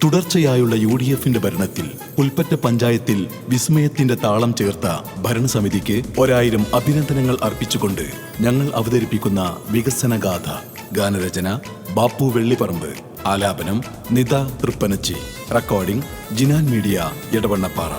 തുടർച്ചയായുള്ള U D എഫിന്റെ ഭരണത്തിൽ പുൽപ്പറ്റ പഞ്ചായത്തിൽ വിസ്മയത്തിന്റെ താളം ചേർത്ത ഭരണസമിതിക്ക് ഒരായിരം അഭിനന്ദനങ്ങൾ അർപ്പിച്ചുകൊണ്ട് ഞങ്ങൾ അവതരിപ്പിക്കുന്ന വികസനഗാഥ ഗാനരചന ബാപ്പു വെള്ളിപ്പറമ്പ് ആലാപനം നിത തൃപ്പനച്ചി റെക്കോർഡിംഗ് ജിനാൻ മീഡിയ ഇടവണ്ണപ്പാറ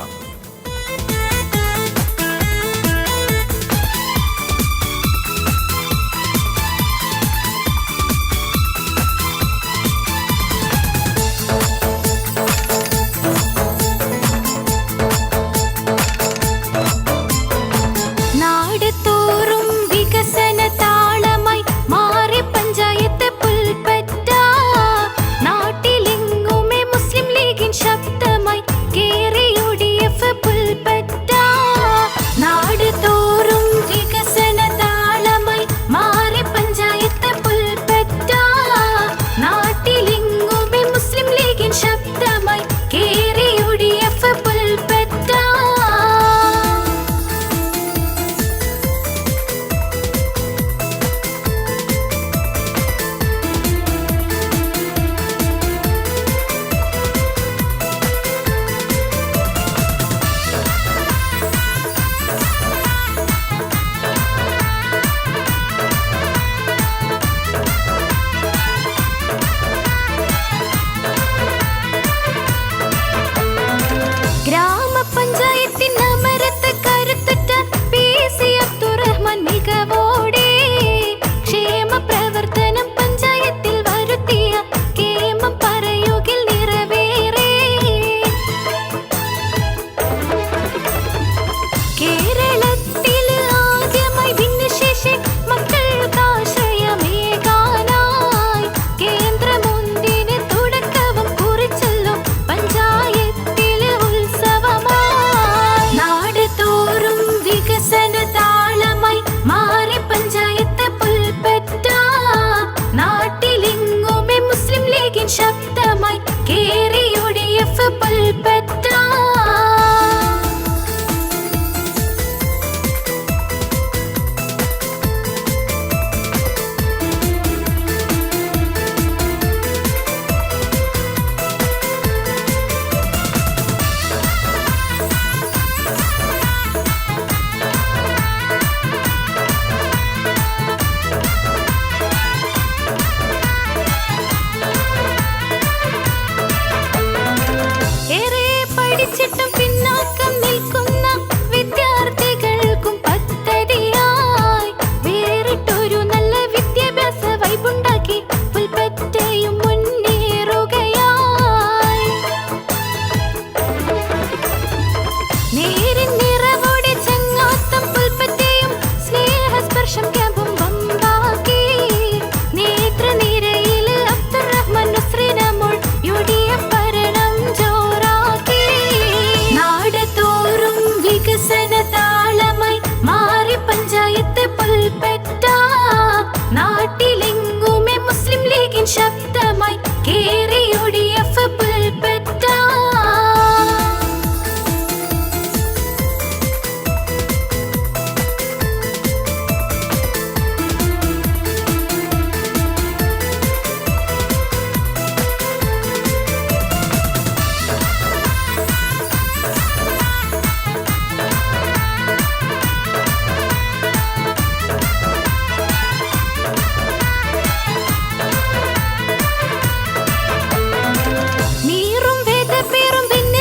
के